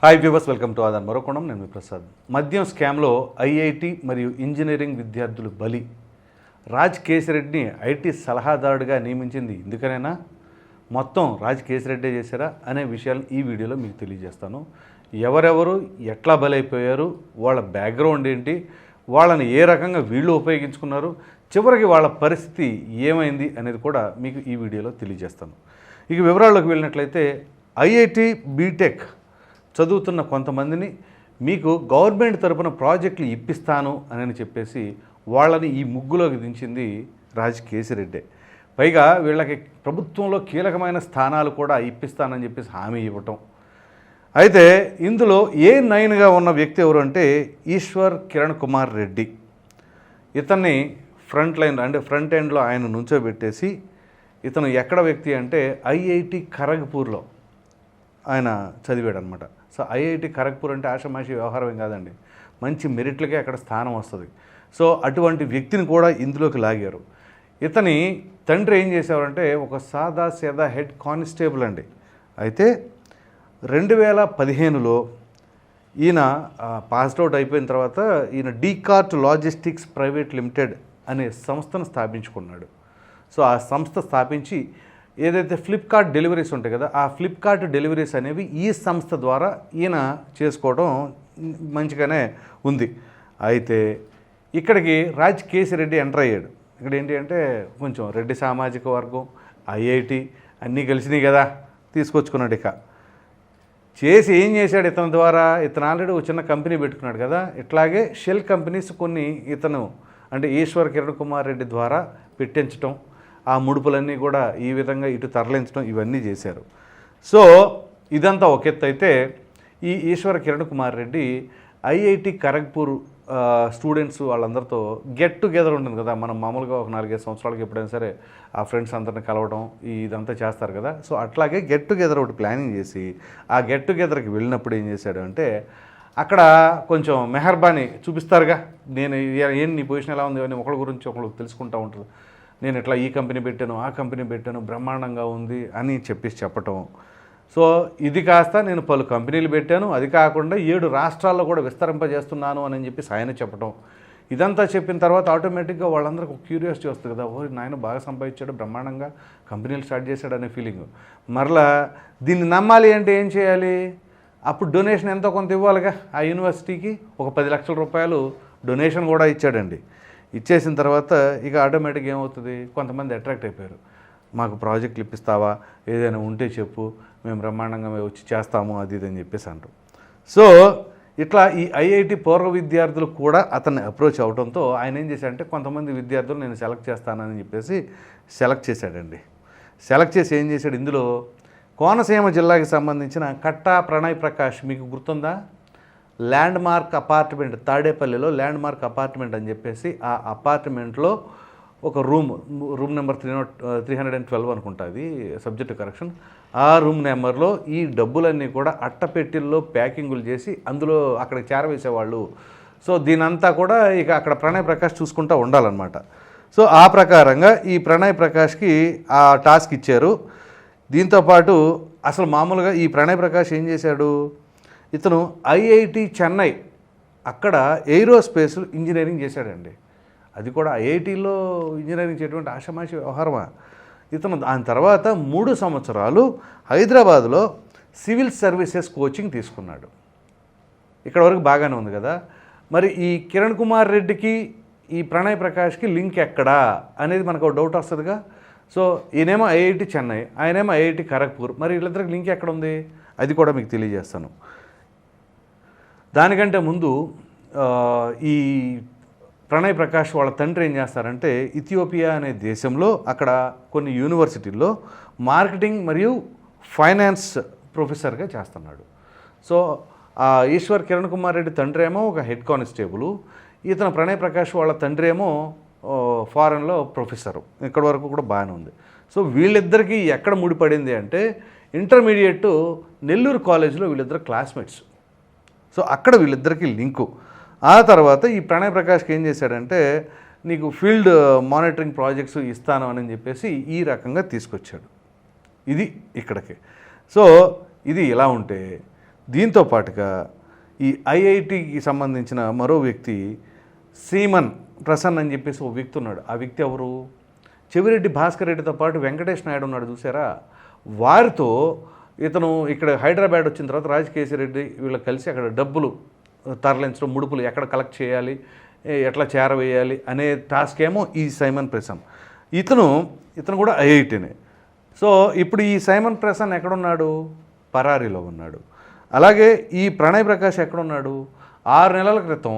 hi viewers welcome to Aadhan మరోకోణం నేను మీ ప్రసాద్. మద్యం స్కామ్లో ఐఐటి మరియు ఇంజనీరింగ్ విద్యార్థులు బలి. రాజ్ కేసిరెడ్డిని ఐటీ సలహాదారుడిగా నియమించింది ఎందుకనైనా మొత్తం రాజ్ కేసిరెడ్డే చేశారా? అనే విషయాలు ఈ వీడియోలో మీకు తెలియజేస్తాను. ఎవరెవరు ఎట్లా బలైపోయారు వాళ్ళ బ్యాక్గ్రౌండ్ ఏంటి వాళ్ళని ఏ రకంగా వీళ్ళు ఉపయోగించుకున్నారు చివరికి వాళ్ళ పరిస్థితి ఏమైంది అనేది కూడా మీకు ఈ వీడియోలో తెలియజేస్తాను. ఇక వివరాల్లోకి వెళ్ళినట్లయితే ఐఐటి బీటెక్ చదువుతున్న కొంతమందిని మీకు గవర్నమెంట్ తరపున ప్రాజెక్టులు ఇప్పిస్తాను అని చెప్పేసి వాళ్ళని ఈ ముగ్గులోకి దించింది రాజ్ కేసిరెడ్డే. పైగా వీళ్ళకి ప్రభుత్వంలో కీలకమైన స్థానాలు కూడా ఇప్పిస్తానని చెప్పేసి హామీ ఇవ్వటం. అయితే ఇందులో ఏ నైన్గా ఉన్న వ్యక్తి ఎవరు అంటే ఈశ్వర్ కిరణ్ కుమార్ రెడ్డి. ఇతన్ని ఫ్రంట్ లైన్ అంటే ఫ్రంట్ ఎండ్లో ఆయన నుంచోబెట్టేసి ఇతను ఎక్కడ వ్యక్తి అంటే ఐఐటి ఖరగ్పూర్లో ఆయన చదివాడు అనమాట సో ఐఐటి ఖరగ్పూర్ అంటే ఆషమాషి వ్యవహారం ఏం కాదండి. మంచి మెరిట్లకే అక్కడ స్థానం వస్తుంది. సో అటువంటి వ్యక్తిని కూడా ఇందులోకి లాగారు. ఇతని తండ్రి ఏం చేసేవారంటే ఒక సాదా సేదా హెడ్ కానిస్టేబుల్ అండి. అయితే రెండు వేల పదిహేనులో ఈయన పాస్డ్ అవుట్ అయిపోయిన తర్వాత ఈయన డీకార్ట్ లాజిస్టిక్స్ ప్రైవేట్ లిమిటెడ్ అనే సంస్థను స్థాపించుకున్నాడు. సో ఆ సంస్థ స్థాపించి ఏదైతే ఫ్లిప్కార్ట్ డెలివరీస్ ఉంటాయి కదా ఆ ఫ్లిప్కార్ట్ డెలివరీస్ అనేవి ఈ సంస్థ ద్వారా ఈయన చేసుకోవడం మంచిగానే ఉంది. అయితే ఇక్కడికి రాజ్ కేసిరెడ్డి ఎంటర్ అయ్యాడు. ఇక్కడ ఏంటి అంటే కొంచెం రెడ్డి సామాజిక వర్గం ఐఐటి అన్నీ కలిసినాయి కదా తీసుకొచ్చుకున్నాడు ఇక. చేసి ఏం చేశాడు ఇతని ద్వారా? ఇతను ఆల్రెడీ ఒక చిన్న కంపెనీ పెట్టుకున్నాడు కదా ఇట్లాగే షెల్ కంపెనీస్ కొన్ని ఇతను అంటే ఈశ్వర్ కిరణ్ కుమార్ రెడ్డి ద్వారా పెట్టించటం. ఆ ముడుపులన్నీ కూడా ఈ విధంగా ఇటు తరలించడం ఇవన్నీ చేశారు. సో ఇదంతా ఒక ఎత్తు అయితే ఈ ఈశ్వర కిరణ్ కుమార్ రెడ్డి ఐఐటి ఖరగ్పూర్ స్టూడెంట్స్ వాళ్ళందరితో గెట్ టుగెదర్ ఉంటుంది కదా. మనం మామూలుగా ఒక నాలుగైదు సంవత్సరాలకి ఎప్పుడైనా సరే ఆ ఫ్రెండ్స్ అందరిని కలవడం ఇదంతా చేస్తారు కదా. సో అట్లాగే గెట్ టుగెదర్ ఒకటి ప్లానింగ్ చేసి ఆ గెట్ టుగెదర్కి వెళ్ళినప్పుడు ఏం చేశాడు అంటే అక్కడ కొంచెం మెహర్బానీ చూపిస్తారుగా. నేను ఏ- ఏం నీ పొజిషన్ ఎలా ఉంది? అని ఒకళ్ళ గురించి ఒకళ్ళు తెలుసుకుంటూ ఉంటారు. నేను ఇట్లా ఈ కంపెనీ పెట్టాను ఆ కంపెనీ పెట్టాను బ్రహ్మాండంగా ఉంది అని చెప్పేసి చెప్పటం. సో ఇది కాస్త నేను పలు కంపెనీలు పెట్టాను. అది కాకుండా ఏడు రాష్ట్రాల్లో కూడా విస్తరింపజేస్తున్నాను అని చెప్పేసి ఆయన చెప్పటం. ఇదంతా చెప్పిన తర్వాత ఆటోమేటిక్గా వాళ్ళందరికీ ఒక క్యూరియాసిటీ వస్తుంది కదా ఓ నాయన బాగా సంపాదించాడు బ్రహ్మాండంగా కంపెనీలు స్టార్ట్ చేశాడు అనే ఫీలింగ్ మరలా దీన్ని నమ్మాలి అంటే ఏం చేయాలి? అప్పుడు డొనేషన్ ఎంతో కొంత ఇవ్వాలిగా ఆ యూనివర్సిటీకి. ఒక పది లక్షల రూపాయలు డొనేషన్ కూడా ఇచ్చాడండి. ఇచ్చేసిన తర్వాత ఇక ఆటోమేటిక్గా ఏమవుతుంది? కొంతమంది అట్రాక్ట్ అయిపోయారు. మాకు ప్రాజెక్టులు ఇప్పిస్తావా ఏదైనా ఉంటే చెప్పు. మేము బ్రహ్మాండంగా మేము వచ్చి చేస్తాము అది ఇది అని చెప్పేసి అంటాం సో ఇట్లా ఈ ఐఐటి పూర్వ విద్యార్థులు కూడా అతన్ని అప్రోచ్ అవడంతో ఆయన ఏం చేశాడంటే కొంతమంది విద్యార్థులు నేను సెలెక్ట్ చేస్తానని చెప్పేసి సెలెక్ట్ చేశాడండి. సెలెక్ట్ చేసి ఏం చేశాడు? ఇందులో కోనసీమ జిల్లాకి సంబంధించిన కట్టా ప్రణయ్ ప్రకాష్ మీకు గుర్తుందా? ల్యాండ్ మార్క్ అపార్ట్మెంట్ తాడేపల్లిలో ల్యాండ్ మార్క్ అపార్ట్మెంట్ అని చెప్పేసి ఆ అపార్ట్మెంట్లో ఒక room room number three nought three hundred and twelve అనుకుంటుంది సబ్జెక్ట్ కరెక్షన్. ఆ రూమ్ నెంబర్లో ఈ డబ్బులన్నీ కూడా అట్టపెట్టిల్లో ప్యాకింగులు చేసి అందులో అక్కడికి చేరవేసేవాళ్ళు. సో దీనంతా కూడా ఇక అక్కడ ప్రణయ్ ప్రకాష్ చూసుకుంటూ ఉండాలన్నమాట. సో ఆ ప్రకారంగా ఈ ప్రణయ్ ప్రకాష్కి ఆ టాస్క్ ఇచ్చారు. దీంతోపాటు అసలు మామూలుగా ఈ ప్రణయ్ ప్రకాష్ ఏం చేశాడు? ఇతను ఐఐటి చెన్నై అక్కడ ఏరోస్పేస్ ఇంజనీరింగ్ చేశాడండి. అది కూడా ఐఐటిలో ఇంజనీరింగ్ చేయటువంటి ఆషమాషి వ్యవహారమా? ఇతను దాని తర్వాత మూడు సంవత్సరాలు హైదరాబాద్లో సివిల్ సర్వీసెస్ కోచింగ్ తీసుకున్నాడు. ఇక్కడ వరకు బాగానే ఉంది కదా? మరి ఈ కిరణ్ కుమార్ రెడ్డికి ఈ ప్రణయ్ ప్రకాష్కి లింక్ ఎక్కడా? అనేది మనకు ఒక డౌట్ వస్తుందిగా. సో ఈయనేమో ఐఐటి చెన్నై ఆయనేమో ఐఐటి ఖరగ్పూర్. మరి వీళ్ళిద్దరికి లింక్ ఎక్కడ ఉంది? అది కూడా మీకు తెలియజేస్తాను. దానికంటే ముందు ఈ ప్రణయ్ ప్రకాష్ వాళ్ళ తండ్రి ఏం చేస్తారంటే ఇథియోపియా అనే దేశంలో అక్కడ కొన్ని యూనివర్సిటీల్లో మార్కెటింగ్ మరియు ఫైనాన్స్ ప్రొఫెసర్గా చేస్తున్నాడు. సో ఆ ఈశ్వర్ కిరణ్ కుమార్ రెడ్డి తండ్రి ఏమో ఒక హెడ్ కానిస్టేబుల్ ఇతను ప్రణయ్ ప్రకాష్ వాళ్ళ తండ్రి ఏమో ఫారెన్లో ప్రొఫెసరు. ఇక్కడ వరకు కూడా బాగానే ఉంది. సో వీళ్ళిద్దరికీ ఎక్కడ ముడిపడింది అంటే ఇంటర్మీడియట్ నెల్లూరు కాలేజీలో వీళ్ళిద్దరు క్లాస్మేట్స్. సో అక్కడ వీళ్ళిద్దరికీ లింకు. ఆ తర్వాత ఈ ప్రణయ్ ప్రకాష్కి ఏం చేశాడంటే నీకు ఫీల్డ్ మానిటరింగ్ ప్రాజెక్ట్స్ ఇస్తాను అని చెప్పేసి ఈ రకంగా తీసుకొచ్చాడు. ఇది ఇక్కడికి. సో ఇది ఇలా ఉంటే దీంతో పాటుగా ఈ ఐఐటికి సంబంధించిన మరో వ్యక్తి సీమన్ ప్రసన్న అని చెప్పేసి ఓ వ్యక్తి ఉన్నాడు. ఆ వ్యక్తి ఎవరు? చెవిరెడ్డి భాస్కర్ రెడ్డితో పాటు వెంకటేష్ నాయుడు ఉన్నాడు చూసారా? వారితో ఇతను ఇక్కడ హైదరాబాద్ వచ్చిన తర్వాత రాజకేశ్వర రెడ్డి వీళ్ళు కలిసి అక్కడ డబ్బులు తరలించడం ముడుపులు ఎక్కడ కలెక్ట్ చేయాలి ఎట్లా చేరవేయాలి అనే టాస్క్ ఏమో ఈ సైమన్ ప్రసన్ ఇతను ఇతను కూడా ఐఐటీనే. సో ఇప్పుడు ఈ సైమన్ ప్రసన్ ఎక్కడున్నాడు? పరారీలో ఉన్నాడు. అలాగే ఈ ప్రణయ్ ప్రకాష్ ఎక్కడున్నాడు? ఆరు నెలల క్రితం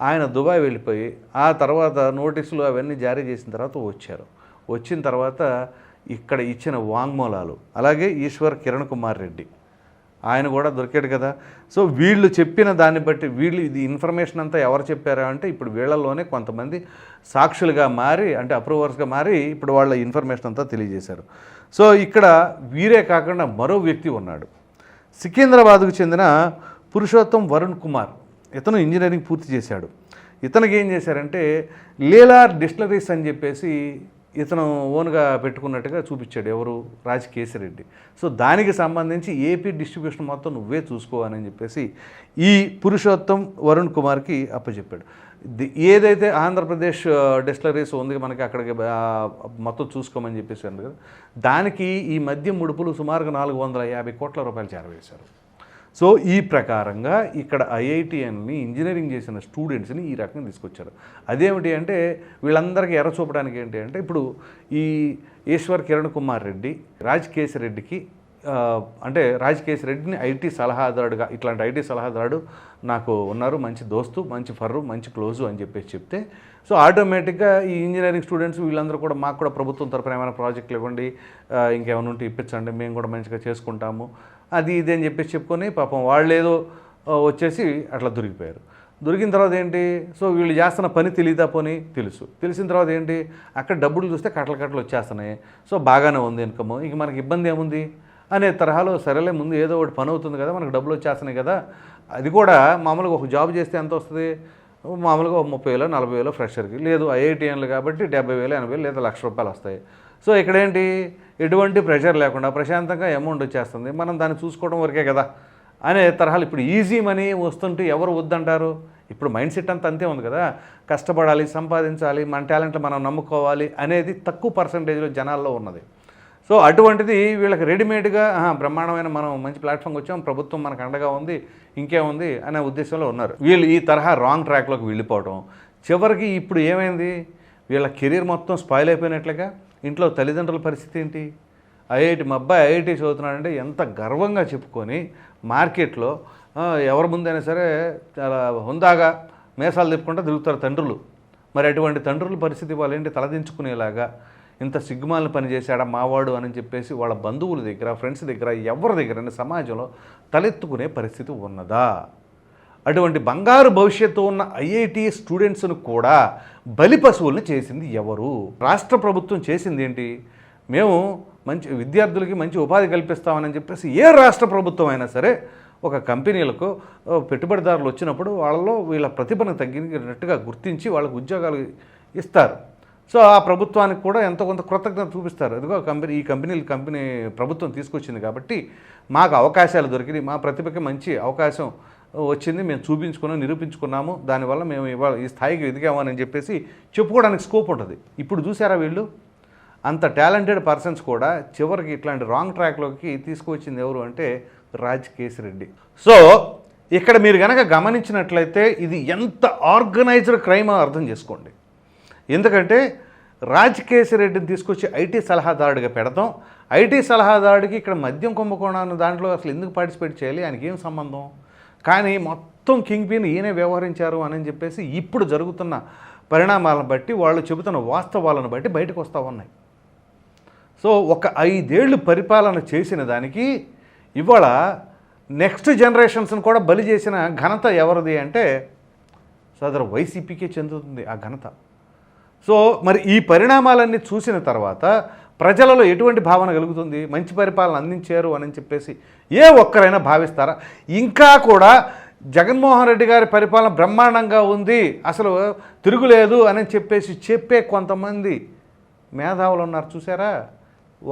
ఆయన దుబాయ్ వెళ్ళిపోయి ఆ తర్వాత నోటీసులు అవన్నీ జారీ చేసిన తర్వాత వచ్చారు. వచ్చిన తర్వాత ఇక్కడ ఇచ్చిన వాంగ్మూలాలు. అలాగే ఈశ్వర్ కిరణ్ కుమార్ రెడ్డి. ఆయన కూడా దొరికాడు కదా. సో వీళ్ళు చెప్పిన దాన్ని బట్టి వీళ్ళు ఇది ఇన్ఫర్మేషన్ అంతా ఎవరు చెప్పారా అంటే ఇప్పుడు వీళ్ళలోనే కొంతమంది సాక్షులుగా మారి అంటే అప్రూవర్స్గా మారి ఇప్పుడు వాళ్ళ ఇన్ఫర్మేషన్ అంతా తెలియజేశారు. సో ఇక్కడ వీరే కాకుండా మరో వ్యక్తి ఉన్నాడు. సికింద్రాబాద్కు చెందిన పురుషోత్తం వరుణ్ కుమార్. ఇతను ఇంజనీరింగ్ పూర్తి చేశాడు. ఇతనికి ఏం చేశారంటే లీలార్ డిస్టిలరీస్ అని చెప్పేసి ఇతను ఓన్గా పెట్టుకున్నట్టుగా చూపించాడు ఎవరు? రాజ్ సో దానికి సంబంధించి ఏపీ డిస్ట్రిబ్యూషన్ మొత్తం నువ్వే చూసుకోవాలని చెప్పేసి ఈ పురుషోత్తం వరుణ్ కుమార్కి అప్పచెప్పాడు. ఏదైతే ఆంధ్రప్రదేశ్ డిస్టలరీస్ ఉంది మనకి అక్కడికి మొత్తం చూసుకోమని చెప్పేసి అన్నారు కదా దానికి ఈ మద్యం ముడుపులు సుమారుగా నాలుగు వందల యాభై కోట్ల రూపాయలు చేరవేశారు. సో ఈ ప్రకారంగా ఇక్కడ ఐఐటిఎన్ని ఇంజనీరింగ్ చేసిన స్టూడెంట్స్ని ఈ రకంగా తీసుకొచ్చారు. అదేమిటి అంటే వీళ్ళందరికీ ఎర్ర చూపడానికి ఏంటి అంటే ఇప్పుడు ఈ ఈశ్వర్ కిరణ్ కుమార్ రెడ్డి రాజకేశ్ రెడ్డికి అంటే రాజకేశ్ రెడ్డిని ఐటీ సలహాదారుడుగా ఇట్లాంటి ఐటీ సలహాదారుడు నాకు ఉన్నారు మంచి దోస్తు మంచి ఫర్రు మంచి క్లోజు అని చెప్పేసి చెప్తే సో ఆటోమేటిక్గా ఈ ఇంజనీరింగ్ స్టూడెంట్స్ వీళ్ళందరూ కూడా మాకు కూడా ప్రభుత్వం తరఫున ఏమైనా ప్రాజెక్టులు ఇవ్వండి ఇంకేమైనా ఉంటే ఇప్పించండి మేము కూడా మంచిగా చేసుకుంటాము అది ఇది అని చెప్పేసి చెప్పుకొని పాపం వాళ్ళు వచ్చేసి అట్లా దొరికిపోయారు. దొరికిన తర్వాత ఏంటి? సో వీళ్ళు చేస్తున్న పని తెలియదా పోని? తెలుసు. తెలిసిన తర్వాత ఏంటి? అక్కడ డబ్బులు చూస్తే కట్టలు కట్టలు వచ్చేస్తున్నాయి. సో బాగానే ఉంది ఇన్కమ్. ఇంక మనకి ఇబ్బంది ఏముంది? అనే తరహాలో సరేలే ముందు ఏదో ఒకటి పని అవుతుంది కదా మనకు డబ్బులు వచ్చేస్తున్నాయి కదా అది కూడా మామూలుగా ఒక జాబ్ చేస్తే ఎంత వస్తుంది? మామూలుగా ఒక ముప్పై వేలు నలభై వేలు ఫ్రెషర్కి. లేదు ఐఐటిఎన్లు కాబట్టి డెబ్బై వేలు ఎనభై వేలు లేదా లక్ష రూపాయలు వస్తాయి. సో ఇక్కడేంటి? ఎటువంటి ప్రెషర్ లేకుండా ప్రశాంతంగా అమౌంట్ వచ్చేస్తుంది. మనం దాన్ని చూసుకోవడం వరకే కదా? అనే తరహాలు ఇప్పుడు ఈజీ మనీ వస్తుంటే ఎవరు వద్దంటారు? ఇప్పుడు మైండ్ సెట్ అంతా అంతే ఉంది కదా? కష్టపడాలి సంపాదించాలి మన టాలెంట్లు మనం నమ్ముకోవాలి అనేది తక్కువ పర్సంటేజ్లో జనాల్లో ఉన్నది. సో అటువంటిది వీళ్ళకి రెడీమేడ్గా బ్రహ్మాండమైన మనం మంచి ప్లాట్ఫామ్కి వచ్చాం ప్రభుత్వం మనకు అండగా ఉంది ఇంకేముంది అనే ఉద్దేశంలో ఉన్నారు. వీళ్ళు ఈ తరహా రాంగ్ ట్రాక్లోకి వెళ్ళిపోవడం చివరికి ఇప్పుడు ఏమైంది? వీళ్ళ కెరీర్ మొత్తం స్పాయిల్ అయిపోయినట్లుగా? ఇంట్లో తల్లిదండ్రుల పరిస్థితి ఏంటి? ఐఐటి మా అబ్బాయి ఐఐటి చదువుతున్నాడంటే ఎంత గర్వంగా చెప్పుకొని మార్కెట్లో ఎవరి ముందైనా సరే చాలా హుందాగా మేసాలు తిప్పుకుంటూ తిరుగుతారు తండ్రులు. మరి అటువంటి తండ్రుల పరిస్థితి వాళ్ళేంటి తలదించుకునేలాగా ఇంత సిగ్గుమాలను పనిచేశాడా మావాడు అని చెప్పేసి వాళ్ళ బంధువుల దగ్గర ఫ్రెండ్స్ దగ్గర ఎవరి దగ్గర సమాజంలో తలెత్తుకునే పరిస్థితి ఉన్నదా? అటువంటి బంగారు భవిష్యత్తు ఉన్న ఐఐటి స్టూడెంట్స్ను కూడా బలి పశువుల్ని చేసింది ఎవరు? రాష్ట్ర ప్రభుత్వం చేసింది ఏంటి? మేము మంచి విద్యార్థులకి మంచి ఉపాధి కల్పిస్తామని చెప్పేసి ఏ రాష్ట్ర ప్రభుత్వం అయినా సరే ఒక కంపెనీలకు పెట్టుబడిదారులు వచ్చినప్పుడు వాళ్ళలో వీళ్ళ ప్రతిభను తగ్గినట్టుగా గుర్తించి వాళ్ళకు ఉద్యోగాలు ఇస్తారు. సో ఆ ప్రభుత్వానికి కూడా ఎంతో కొంత కృతజ్ఞత చూపిస్తారు. అదిగో కంపెనీ ఈ కంపెనీలు కంపెనీ ప్రభుత్వం తీసుకొచ్చింది కాబట్టి మాకు అవకాశాలు దొరికినాయి. మా ప్రతిభకి మంచి అవకాశం వచ్చింది మేము చూపించుకున్నాం నిరూపించుకున్నాము. దానివల్ల మేము ఇవాళ ఈ స్థాయికి ఎదిగామని చెప్పేసి చెప్పుకోవడానికి స్కోప్ ఉంటుంది. ఇప్పుడు చూసారా వీళ్ళు? అంత టాలెంటెడ్ పర్సన్స్ కూడా చివరికి ఇట్లాంటి రాంగ్ ట్రాక్లోకి తీసుకువచ్చింది ఎవరు అంటే రాజ్ కేసిరెడ్డి. సో ఇక్కడ మీరు కనుక గమనించినట్లయితే ఇది ఎంత ఆర్గనైజ్డ్ క్రైమ్ అర్థం చేసుకోండి. ఎందుకంటే రాజ్ కేసిరెడ్డిని తీసుకొచ్చి ఐటీ సలహాదారుడిగా పెడతాం. ఐటీ సలహాదారుడికి ఇక్కడ మద్యం కుంభకోణాన్ని దాంట్లో అసలు ఎందుకు పార్టిసిపేట్ చేయాలి? ఆయనకి ఏం సంబంధం? కానీ మొత్తం కింగ్ పిన్ ఈయనే వ్యవహరించారు అని చెప్పేసి ఇప్పుడు జరుగుతున్న పరిణామాలను బట్టి వాళ్ళు చెబుతున్న వాస్తవాలను బట్టి బయటకు వస్తూ ఉన్నాయి. సో ఒక ఐదేళ్ళు పరిపాలన చేసిన దానికి ఇవాళ నెక్స్ట్ జనరేషన్స్ని కూడా బలి చేసిన ఘనత ఎవరిది అంటే సదరు వైసీపీకే చెందుతుంది ఆ ఘనత. సో మరి ఈ పరిణామాలన్నీ చూసిన తర్వాత ప్రజలలో ఎటువంటి భావన కలుగుతుంది? మంచి పరిపాలన అందించారు అని చెప్పేసి ఏ ఒక్కరైనా భావిస్తారా? ఇంకా కూడా జగన్మోహన్ రెడ్డి గారి పరిపాలన బ్రహ్మాండంగా ఉంది అసలు తిరుగులేదు అని చెప్పేసి చెప్పే కొంతమంది మేధావులు ఉన్నారు చూసారా?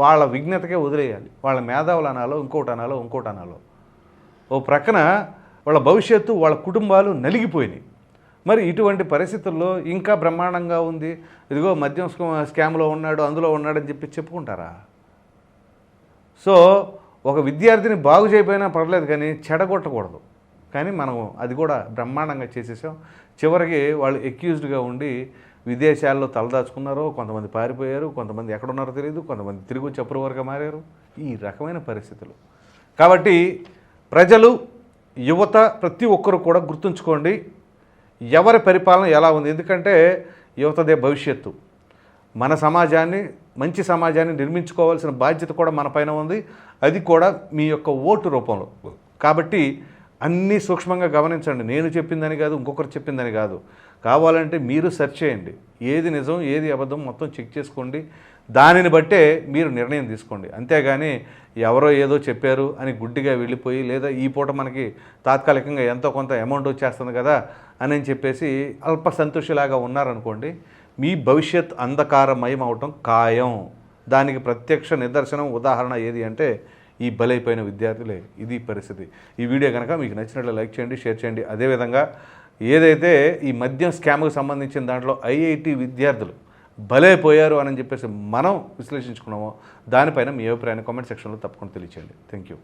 వాళ్ళ విజ్ఞతకే వదిలేయాలి. వాళ్ళ మేధావులు అనాలో ఇంకోటి అనాలో ఇంకోటి అనాలో. ఓ ప్రక్కన వాళ్ళ భవిష్యత్తు వాళ్ళ కుటుంబాలు నలిగిపోయినాయి. మరి ఇటువంటి పరిస్థితుల్లో ఇంకా బ్రహ్మాండంగా ఉంది. ఇదిగో మద్యం స్కామ్లో ఉన్నాడు అందులో ఉన్నాడని చెప్పి చెప్పుకుంటారా? సో ఒక విద్యార్థిని బాగు చేయకపోయినా పర్లేదు కానీ చెడగొట్టకూడదు. కానీ మనం అది కూడా బ్రహ్మాండంగా చేసేసాం. చివరికి వాళ్ళు ఎక్యూజ్డ్గా ఉండి విదేశాల్లో తలదాచుకున్నారు కొంతమంది పారిపోయారు కొంతమంది ఎక్కడున్నారో తెలియదు కొంతమంది తిరిగి వచ్చి అప్రూవర్గా మారారు. ఈ రకమైన పరిస్థితులు. కాబట్టి ప్రజలు యువత ప్రతి ఒక్కరు కూడా గుర్తుంచుకోండి ఎవరి పరిపాలన ఎలా ఉంది? ఎందుకంటే యువతదే భవిష్యత్తు. మన సమాజాన్ని మంచి సమాజాన్ని నిర్మించుకోవాల్సిన బాధ్యత కూడా మన పైన ఉంది. అది కూడా మీ యొక్క ఓటు రూపంలో. కాబట్టి అన్నీ సూక్ష్మంగా గమనించండి. నేను చెప్పిందని కాదు ఇంకొకరు చెప్పిందని కాదు. కావాలంటే మీరు సెర్చ్ చేయండి. ఏది నిజం ఏది అబద్ధం మొత్తం చెక్ చేసుకోండి. దానిని బట్టే మీరు నిర్ణయం తీసుకోండి. అంతేగాని ఎవరో ఏదో చెప్పారు అని గుడ్డిగా వెళ్ళిపోయి లేదా ఈ పూట మనకి తాత్కాలికంగా ఎంతో కొంత అమౌంట్ వచ్చేస్తుంది కదా అని చెప్పేసి అల్ప సంతోషిలాగా ఉన్నారనుకోండి మీ భవిష్యత్ అంధకారమయం అవటం ఖాయం. దానికి ప్రత్యక్ష నిదర్శనం ఉదాహరణ ఏది అంటే ఈ బలైపోయిన విద్యార్థులే. ఇది పరిస్థితి. ఈ వీడియో కనుక మీకు నచ్చినట్లు లైక్ చేయండి షేర్ చేయండి. అదేవిధంగా ఏదైతే ఈ మద్యం స్కామ్కు సంబంధించిన దాంట్లో ఐఐటి విద్యార్థులు బలైపోయారు అని చెప్పేసి మనం విశ్లేషించుకున్నామో దానిపైన మీ అభిప్రాయాన్ని కామెంట్ సెక్షన్లో తప్పకుండా తెలియచేయండి. Thank you